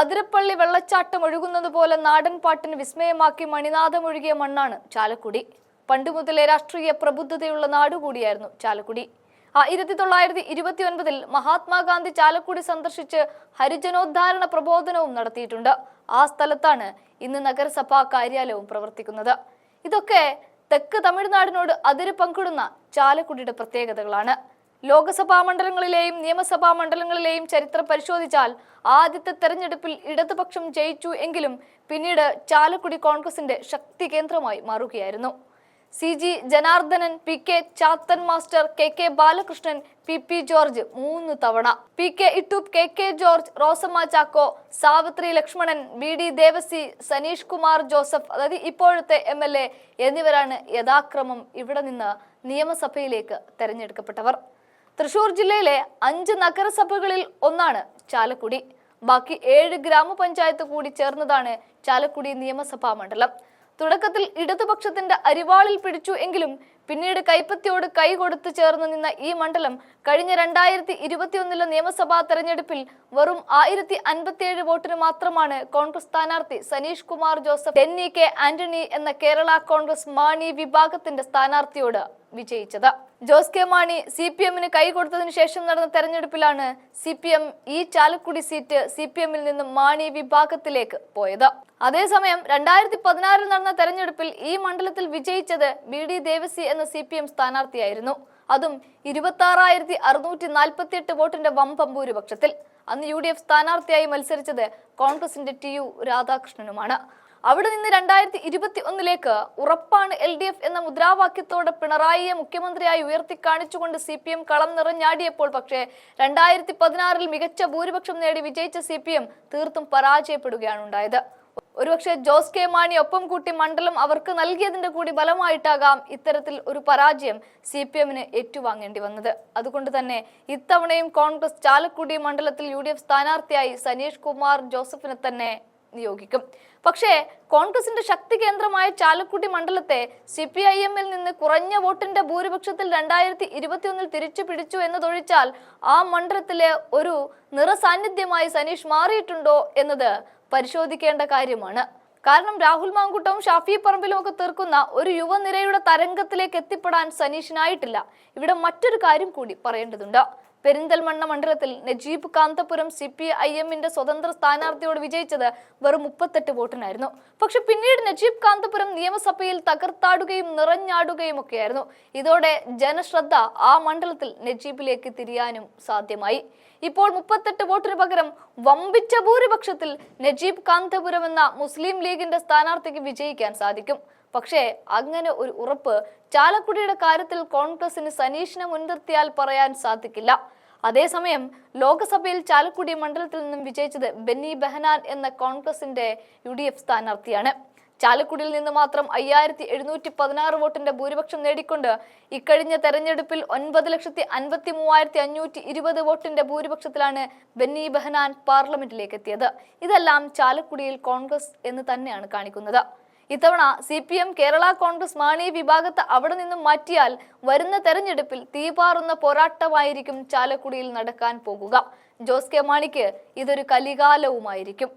അതിരപ്പള്ളി വെള്ളച്ചാട്ടം ഒഴുകുന്നത് പോലെ നാടൻ പാട്ടിന് വിസ്മയമാക്കി മണിനാഥമൊഴുകിയ മണ്ണാണ് ചാലക്കുടി. പണ്ട് മുതലേ രാഷ്ട്രീയ പ്രബുദ്ധതയുള്ള നാടുകൂടിയായിരുന്നു ചാലക്കുടി. ആയിരത്തി തൊള്ളായിരത്തി ഇരുപത്തി ഒൻപതിൽ മഹാത്മാഗാന്ധി ചാലക്കുടി സന്ദർശിച്ച് ഹരിജനോദ്ധാരണ പ്രബോധനവും നടത്തിയിട്ടുണ്ട്. ആ സ്ഥലത്താണ് ഇന്ന് നഗരസഭാ കാര്യാലയവും പ്രവർത്തിക്കുന്നത്. ഇതൊക്കെ തെക്ക് തമിഴ്നാടിനോട് അതിര് പങ്കിടുന്ന ചാലക്കുടിയുടെ പ്രത്യേകതകളാണ്. ലോക്സഭാ മണ്ഡലങ്ങളിലെയും നിയമസഭാ മണ്ഡലങ്ങളിലെയും ചരിത്രം പരിശോധിച്ചാൽ ആദ്യത്തെ തെരഞ്ഞെടുപ്പിൽ ഇടതുപക്ഷം ജയിച്ചു എങ്കിലും പിന്നീട് ചാലക്കുടി കോൺഗ്രസിന്റെ ശക്തി കേന്ദ്രമായി മാറുകയായിരുന്നു. C G Janardhanan P K Chathan master K K Balakrishnan P P George മൂന്ന് തവണ. P K Ittoop K K George Rosamma Chacko Savithri Lakshmanan B D Devassy Saneesh Kumar Joseph അതായത് ഇപ്പോഴത്തെ എം എൽ എ എന്നിവരാണ് യഥാക്രമം ഇവിടെ നിന്ന് നിയമസഭയിലേക്ക് തെരഞ്ഞെടുക്കപ്പെട്ടവർ. തൃശൂർ ജില്ലയിലെ അഞ്ച് നഗരസഭകളിൽ ഒന്നാണ് ചാലക്കുടി. ബാക്കി ഏഴ് ഗ്രാമപഞ്ചായത്ത് കൂടി ചേർന്നതാണ് ചാലക്കുടി നിയമസഭാ മണ്ഡലം. തുടക്കത്തിൽ ഇടതുപക്ഷത്തിന്റെ അരിവാളിൽ പിടിച്ചു എങ്കിലും പിന്നീട് കൈപ്പത്തിയോട് കൈകൊടുത്ത് ചേർന്ന് നിന്ന ഈ മണ്ഡലം കഴിഞ്ഞ രണ്ടായിരത്തി ഇരുപത്തിയൊന്നിലെ നിയമസഭാ തെരഞ്ഞെടുപ്പിൽ വെറും ആയിരത്തി അൻപത്തിയേഴ് വോട്ടിന് മാത്രമാണ് കോൺഗ്രസ് സ്ഥാനാർത്ഥി സനീഷ് കുമാർ ജോസഫ് ഡെന്നി കെ ആന്റണി എന്ന കേരള കോൺഗ്രസ് മാണി വിഭാഗത്തിന്റെ സ്ഥാനാർത്ഥിയോട് വിജയിച്ചത്. Jose K Mani C P എമ്മിന് കൈകൊടുത്തതിനു ശേഷം നടന്ന തെരഞ്ഞെടുപ്പിലാണ് സി പി എം ഈ ചാലക്കുടി സീറ്റ് സി പി എമ്മിൽ നിന്നും മാണി വിഭാഗത്തിലേക്ക് പോയത്. അതേസമയം രണ്ടായിരത്തി പതിനാറിൽ നടന്ന തെരഞ്ഞെടുപ്പിൽ ഈ മണ്ഡലത്തിൽ വിജയിച്ചത് ബി ഡി ദേവസി എന്ന സി പി എം സ്ഥാനാർത്ഥിയായിരുന്നു. അതും ഇരുപത്തി ആറായിരത്തി അറുന്നൂറ്റി നാൽപ്പത്തി എട്ട് വോട്ടിന്റെ വമ്പം ഭൂരിപക്ഷത്തിൽ അന്ന് യു ഡി എഫ് സ്ഥാനാർത്ഥിയായി മത്സരിച്ചത് കോൺഗ്രസിന്റെ ടി യു രാധാകൃഷ്ണനുമാണ്. അവിടെ നിന്ന് രണ്ടായിരത്തി ഇരുപത്തി ഒന്നിലേക്ക് ഉറപ്പാണ് എൽ ഡി എഫ് എന്ന മുദ്രാവാക്യത്തോടെ പിണറായിയെ മുഖ്യമന്ത്രിയായി ഉയർത്തി കാണിച്ചുകൊണ്ട് സി പി എം കളം നിറഞ്ഞാടിയപ്പോൾ പക്ഷേ രണ്ടായിരത്തി പതിനാറിൽ മികച്ച ഭൂരിപക്ഷം നേടി വിജയിച്ച സി പി എം തീർത്തും പരാജയപ്പെടുകയാണ് ഉണ്ടായത്. ഒരുപക്ഷെ ജോസ് കെ മാണി ഒപ്പം കൂട്ടി മണ്ഡലം അവർക്ക് നൽകിയതിന്റെ കൂടി ബലമായിട്ടാകാം ഇത്തരത്തിൽ ഒരു പരാജയം സി പി എമ്മിന് ഏറ്റുവാങ്ങേണ്ടി വന്നത്. അതുകൊണ്ട് തന്നെ ഇത്തവണയും കോൺഗ്രസ് ചാലക്കുടി മണ്ഡലത്തിൽ യു ഡി എഫ് സ്ഥാനാർത്ഥിയായി സനീഷ് കുമാർ ജോസഫിനെ തന്നെ നിയോഗിക്കും. പക്ഷേ കോൺഗ്രസിന്റെ ശക്തി കേന്ദ്രമായ ചാലക്കുടി മണ്ഡലത്തെ സി പി ഐ എമ്മിൽ നിന്ന് കുറഞ്ഞ വോട്ടിന്റെ ഭൂരിപക്ഷത്തിൽ രണ്ടായിരത്തി ഇരുപത്തിയൊന്നിൽ തിരിച്ചു പിടിച്ചു എന്നതൊഴിച്ചാൽ ആ മണ്ഡലത്തിലെ ഒരു നിറസാന്നിധ്യമായി സനീഷ് മാറിയിട്ടുണ്ടോ എന്നത് പരിശോധിക്കേണ്ട കാര്യമാണ്. കാരണം രാഹുൽ മാങ്കുട്ടവും ഷാഫി പറമ്പിലും ഒക്കെ തീർക്കുന്ന ഒരു യുവനിരയുടെ തരംഗത്തിലേക്ക് എത്തിപ്പെടാൻ സനീഷിനായിട്ടില്ല. ഇവിടെ മറ്റൊരു കാര്യം കൂടി പറയേണ്ടതുണ്ട്. പെരിന്തൽമണ്ണ മണ്ഡലത്തിൽ Najeeb Kanthapuram C P I എമ്മിന്റെ സ്വതന്ത്ര സ്ഥാനാർത്ഥിയോട് വിജയിച്ചത് വെറും മുപ്പത്തെട്ട് വോട്ടിനായിരുന്നു. പക്ഷെ പിന്നീട് നജീബ് കാന്തപുരം നിയമസഭയിൽ തകർത്താടുകയും നിറഞ്ഞാടുകയും ഒക്കെയായിരുന്നു. ഇതോടെ ജനശ്രദ്ധ ആ മണ്ഡലത്തിൽ നജീബിലേക്ക് തിരിയാനും സാധ്യമായി. ഇപ്പോൾ മുപ്പത്തെട്ട് വോട്ടിന് പകരം വമ്പിച്ച ഭൂരിപക്ഷത്തിൽ നജീബ് കാന്തപുരം എന്ന മുസ്ലിം ലീഗിന്റെ സ്ഥാനാർത്ഥിക്ക് വിജയിക്കാൻ സാധിക്കും. പക്ഷേ അങ്ങനെ ഒരു ഉറപ്പ് ചാലക്കുടിയുടെ കാര്യത്തിൽ കോൺഗ്രസിന് സനീഷിനെ മുൻനിർത്തിയാൽ പറയാൻ സാധിക്കില്ല. അതേസമയം ലോക്സഭയിൽ ചാലക്കുടി മണ്ഡലത്തിൽ നിന്നും വിജയിച്ചത് ബെന്നി ബെഹനാൻ എന്ന കോൺഗ്രസിന്റെ യു ഡി എഫ് സ്ഥാനാർത്ഥിയാണ്. ചാലക്കുടിയിൽ നിന്ന് മാത്രം അയ്യായിരത്തി എഴുന്നൂറ്റി പതിനാറ് വോട്ടിന്റെ ഭൂരിപക്ഷം നേടിക്കൊണ്ട് ഇക്കഴിഞ്ഞ തെരഞ്ഞെടുപ്പിൽ ഒൻപത് ലക്ഷത്തി അൻപത്തി മൂവായിരത്തി അഞ്ഞൂറ്റി ഇരുപത് വോട്ടിന്റെ ഭൂരിപക്ഷത്തിലാണ് ബെന്നി ബെഹനാൻ പാർലമെന്റിലേക്ക് എത്തിയത്. ഇതെല്ലാം ചാലക്കുടിയിൽ കോൺഗ്രസ് എന്ന് തന്നെയാണ് കാണിക്കുന്നത്. ഇത്തവണ C P M Kerala Congress Mani വിഭാഗത്തെ അവിടെ നിന്നും മാറ്റിയാൽ വരുന്ന തെരഞ്ഞെടുപ്പിൽ തീപാറുന്ന പോരാട്ടമായിരിക്കും ചാലക്കുടിയിൽ നടക്കാൻ പോകുക. ജോസ് കെ മാണിക്ക് ഇതൊരു കലികാലവുമായിരിക്കും.